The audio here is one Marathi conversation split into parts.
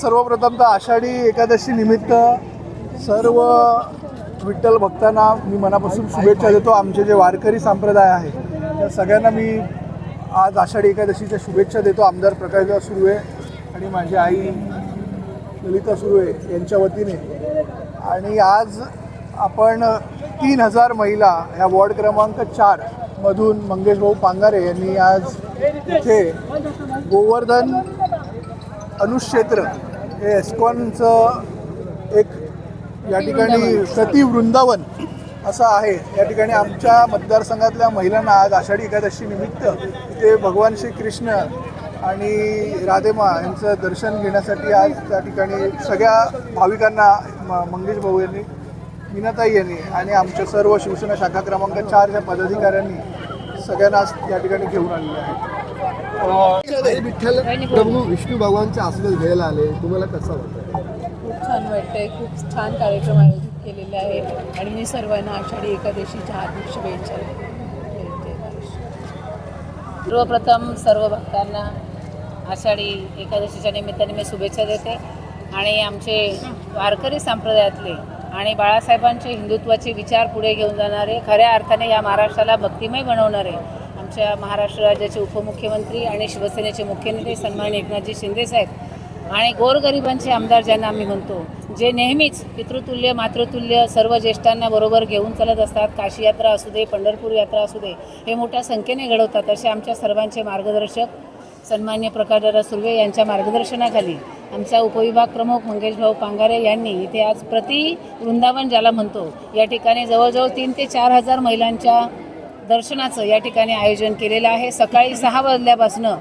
सर्वप्रथम तर आषाढी एकादशी निमित्त सर्व विठ्ठल भक्तांना मी मनापासून शुभेच्छा देतो. आमचे जे वारकरी संप्रदाय आहे त्या सगळ्यांना मी आज आषाढी एकादशीच्या शुभेच्छा देतो. आमदार प्रकाशराव सुर्वे आणि माझी आई ललिता सुर्वे यांच्या वतीने. आणि आज आपण तीन हजार महिला ह्या वॉर्ड क्रमांक चार मधून मंगेश भाऊ पांगारे यांनी आज इथे गोवर्धन अनुक्षेत्र हे एस्कॉनचं एक या ठिकाणी सती वृंदावन असं आहे. या ठिकाणी आमच्या मतदारसंघातल्या महिलांना आज आषाढी एकादशी निमित्त इथे भगवान श्रीकृष्ण आणि राधेमा यांचं दर्शन घेण्यासाठी आज त्या ठिकाणी सगळ्या भाविकांना म- मंगेश भाऊ यांनी मीनाताई यांनी आणि आमच्या सर्व शिवसेना शाखा क्रमांक चारच्या पदाधिकाऱ्यांनी सगळ्यांना आज या ठिकाणी घेऊन आलेले आहेत. विठ्ठल प्रभू विष्णू भगवानचे आशीर्वाद घ्यायला आले. तुम्हाला कसं वाटतं खूप छान वाटतंय. खूप छान कार्यक्रम आयोजित केलेले आहे. आणि मी सर्वांना आषाढी एकादशीच्या हार्दिक शुभेच्छा सर्वप्रथम सर्व भक्तांना आषाढी एकादशीच्या निमित्ताने मी शुभेच्छा देते. आणि आमचे वारकरी संप्रदायातले आणि बाळासाहेबांचे हिंदुत्वाचे विचार पुढे घेऊन जाणारे खऱ्या अर्थाने या महाराष्ट्राला भक्तिमय बनवणारे आमच्या महाराष्ट्र राज्याचे उपमुख्यमंत्री आणि शिवसेनेचे मुख्य नेते सन्मान एकनाथजी शिंदेसाहेब आणि गोरगरिबांचे आमदार ज्यांना आम्ही म्हणतो जे नेहमीच पितृतुल्य मातृतुल्य सर्व ज्येष्ठांना बरोबर घेऊन चालत असतात काशी यात्रा असू दे पंढरपूर यात्रा असू दे हे मोठ्या संख्येने घडवतात. असे आमच्या सर्वांचे मार्गदर्शक सन्मान्य प्रकाशदादा सुर्वे यांच्या मार्गदर्शनाखाली आमचा उपविभाग प्रमुख मंगेश भाऊ पांगारे यांनी इथे आज प्रति वृंदावन ज्याला म्हणतो या ठिकाणी जवळजवळ तीन ते चार हजार महिलांच्या दर्शनाचं या ठिकाणी आयोजन केलेलं आहे. सकाळी सहा वाजल्यापासनं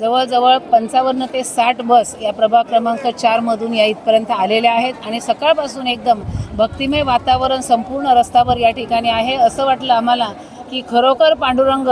जवळजवळ पंचावन्न ते साठ बस या प्रभाग क्रमांक चारमधून या इथपर्यंत आलेल्या आहेत आणि सकाळपासून एकदम भक्तिमय वातावरण संपूर्ण रस्त्यावर या ठिकाणी आहे. असं वाटलं आम्हाला की खरोखर पांडुरंग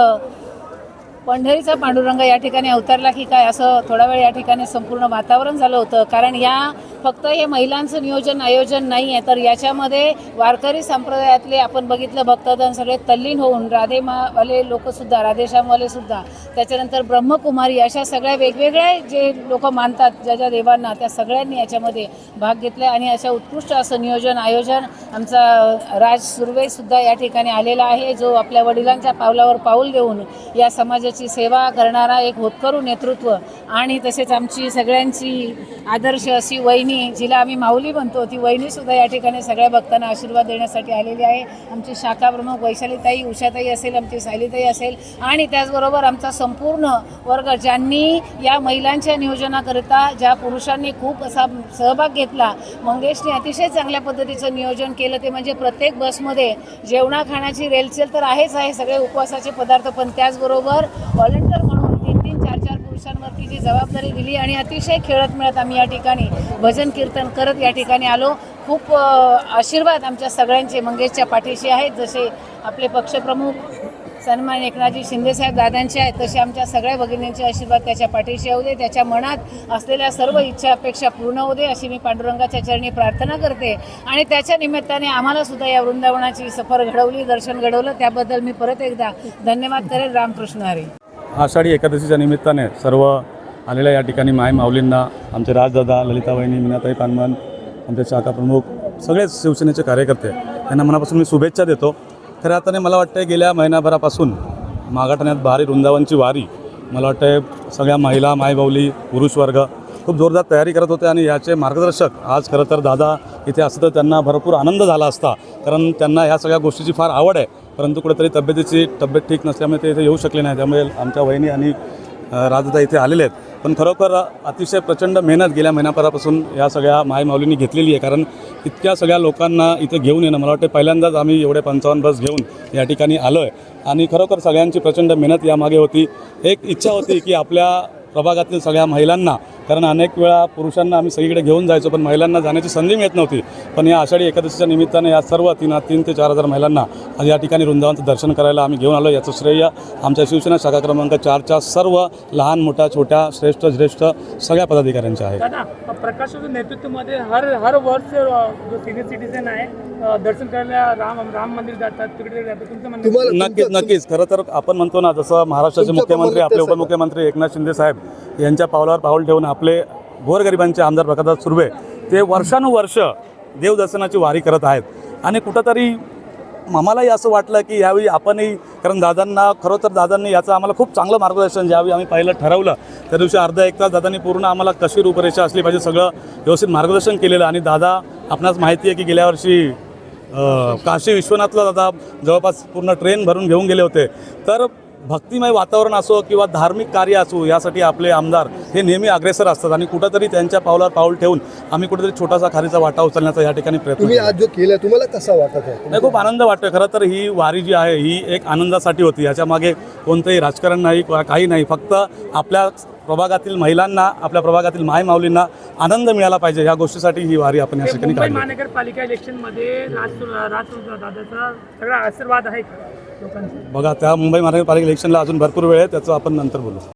पंढरीचा पांडुरंग या ठिकाणी अवतरला की काय? असं थोडा वेळ या ठिकाणी संपूर्ण वातावरण झालं होतं. कारण या फक्त हे महिलांचं नियोजन आयोजन नाही आहे. तर याच्यामध्ये वारकरी संप्रदायातले आपण बघितलं भक्तजन सगळे तल्लीन होऊन राधेमावाले लोकसुद्धा राधेश्यामवाले सुद्धा त्याच्यानंतर ब्रह्मकुमारी अशा सगळ्या वेगवेगळ्या जे लोक मानतात ज्या ज्या देवांना त्या सगळ्यांनी याच्यामध्ये भाग घेतला आणि अशा उत्कृष्ट असं नियोजन आयोजन आमचा राज सुर्वेसुद्धा या ठिकाणी आलेला आहे जो आपल्या वडिलांच्या पावलावर पाऊल देऊन या समाजाची सेवा करणारा एक होतकरू नेतृत्व आणि तसेच आमची सगळ्यांची आदर्श अशी वहिनी जिला आम्ही माऊली म्हणतो ती वहिनीसुद्धा या ठिकाणी सगळ्या भक्तांना आशीर्वाद देण्यासाठी आलेली आहे. आमची शाखा प्रमुख वैशालीताई उषाताई असेल आमची सायलीताई असेल आणि त्याचबरोबर आमचा संपूर्ण वर्ग ज्यांनी या महिलांच्या नियोजनाकरिता ज्या पुरुषांनी खूप असा सहभाग घेतला मंगेशने अतिशय चांगल्या पद्धतीचं नियोजन केलं. ते म्हणजे प्रत्येक बसमध्ये जेवणा खाण्याची रेलचेल तर आहेच आहे सगळे उपवासाचे पदार्थ पण त्याचबरोबर व्हॉलेंटियर म्हणून तीन तीन चार चार पुरुषांवरती जी जबाबदारी दिली आणि अतिशय खेळत मिळत आम्ही या ठिकाणी भजन कीर्तन करत या ठिकाणी आलो. खूप आशीर्वाद आमच्या सगळ्यांचे. मंगेशच्या पाठीशी आहेत जसे आपले पक्षप्रमुख सन्मान एकनाथजी शिंदेसाहेब दादांचे आहेत तसे आमच्या सगळ्या भगिनींचे आशीर्वाद त्याच्या पाठीशी होऊ दे. त्याच्या मनात असलेल्या सर्व इच्छा अपेक्षा पूर्ण होऊ दे अशी मी पांडुरंगाच्या चरणी प्रार्थना करते. आणि त्याच्या निमित्ताने आम्हाला सुद्धा या वृंदावनाची सफर घडवली दर्शन घडवलं. त्याबद्दल मी परत एकदा धन्यवाद करेन रामकृष्ण हरी. आषाढी एकादशीच्या निमित्ताने सर्व आलेल्या या ठिकाणी माय माऊलींना आमचे राजदादा ललिताबाईनी मीनाताई पानमन आमचे शाखा प्रमुख सगळेच शिवसेनेचे कार्यकर्ते यांना मनापासून मी शुभेच्छा देतो. खऱ्या अर्थाने मला वाटतं गेल्या महिनाभरापासून मागाठाण्यात भारी वृंदावनची वारी मला वाटतं सगळ्या महिला मायबाऊली पुरुष वर्ग खूप जोरदार तयारी करत होते आणि याचे मार्गदर्शक आज खरं तर दादा इथे असतं तर त्यांना भरपूर आनंद झाला असता. कारण त्यांना ह्या सगळ्या गोष्टीची फार आवड आहे. परंतु कुठेतरी तब्येतीची तब्येत ठीक नसल्यामुळे ते इथे येऊ शकले नाही त्यामुळे आमच्या वहिनी आणि राजदा इथे आलेले आहेत. पण खरोखर अतिशय प्रचंड मेहनत गेल्या महिनाभरापासून या सगळ्या मायमाऊलींनी घेतलेली आहे. कारण इतक्या सगळ्या लोकांना इथे घेऊन येणं मला वाटतं पहिल्यांदाच आम्ही एवढे पंचावन्न बस घेऊन या ठिकाणी आलो आहे आणि खरोखर सगळ्यांची प्रचंड मेहनत यामागे होती. एक इच्छा होती की आपल्या प्रभागातील सगळ्या महिलांना कारण अनेक वेळा पुरुषांना आम्ही सगळीकडे घेऊन जायचो पण महिलांना जाण्याची संधी मिळत नव्हती. पण या आषाढी एकादशीच्या निमित्ताने या सर्व तीन तीन ते चार हजार महिलांना आज या ठिकाणी वृंदावनचं दर्शन करायला आम्ही घेऊन आलो याचं श्रेय आमच्या शिवसेना शाखा क्रमांक चारच्या सर्व लहान मोठ्या छोट्या श्रेष्ठ श्रेष्ठ सगळ्या पदाधिकाऱ्यांच्या आहे प्रकाशाच्या नेतृत्वामध्ये हर हर वर्ष जो सिनियर सिटीजन आहे दर्शन करायला राम राम मंदिर जातात तिकडे जातात. तुमचं म्हणणं तुम्हाला नक्कीच तुमचं- नक्कीच. खरं तर आपण म्हणतो ना जसं महाराष्ट्राचे मुख्यमंत्री आपले. उपमुख्यमंत्री एकनाथ शिंदे साहेब यांच्या पावलावर पाऊल ठेवून आपले गोरगरिबांचे आमदार प्रकाशदास सुर्वे ते वर्षानुवर्ष देवदर्शनाची वारी करत आहेत. आणि कुठंतरी आम्हालाही असं वाटलं की यावेळी आपणही कारण दादांना खरं तर दादांनी याचं आम्हाला खूप चांगलं मार्गदर्शन ज्यावेळी आम्ही पहिलं ठरवलं त्या दिवशी अर्धा एक तास दादांनी पूर्ण आम्हाला कशी रूपरेषा असली पाहिजे सगळं व्यवस्थित मार्गदर्शन केलेलं. आणि दादा आपणास माहिती आहे की गेल्या वर्षी काशी विश्वनाथला दादा जवळपास पूर्ण ट्रेन भरून घेऊन गेले होते. तर भक्तिमय वातावरण असो किंवा धार्मिक कार्य असो यासाठी आपले आमदार हे नेहमी अग्रेसर असतात आणि कुठंतरी त्यांच्या पावलावर पाऊल ठेवून आम्ही कुठेतरी छोटासा खारीचा वाटा उचलण्याचा या ठिकाणी प्रयत्न. आज जो केला तुम्हाला कसा वाटत आहे? नाही खूप आनंद वाटतोय. खरं तर ही वारी जी आहे ही एक आनंदासाठी होती. याच्या मागे कोणतंही राजकारण नाही किंवा काही नाही. फक्त आपल्या प्रभागातील महिलांना आपल्या प्रभागातील माय माऊलींना आनंद मिळाला पाहिजे. या गोष्टीसाठी ही वारी आपण या ठिकाणी मुंबई महानगरपालिका इलेक्शनमध्ये राज सगळा आशीर्वाद आहे लोकांचा? बघा त्या मुंबई महानगरपालिका इलेक्शनला अजून भरपूर वेळ आहे त्याचं आपण नंतर बोलू.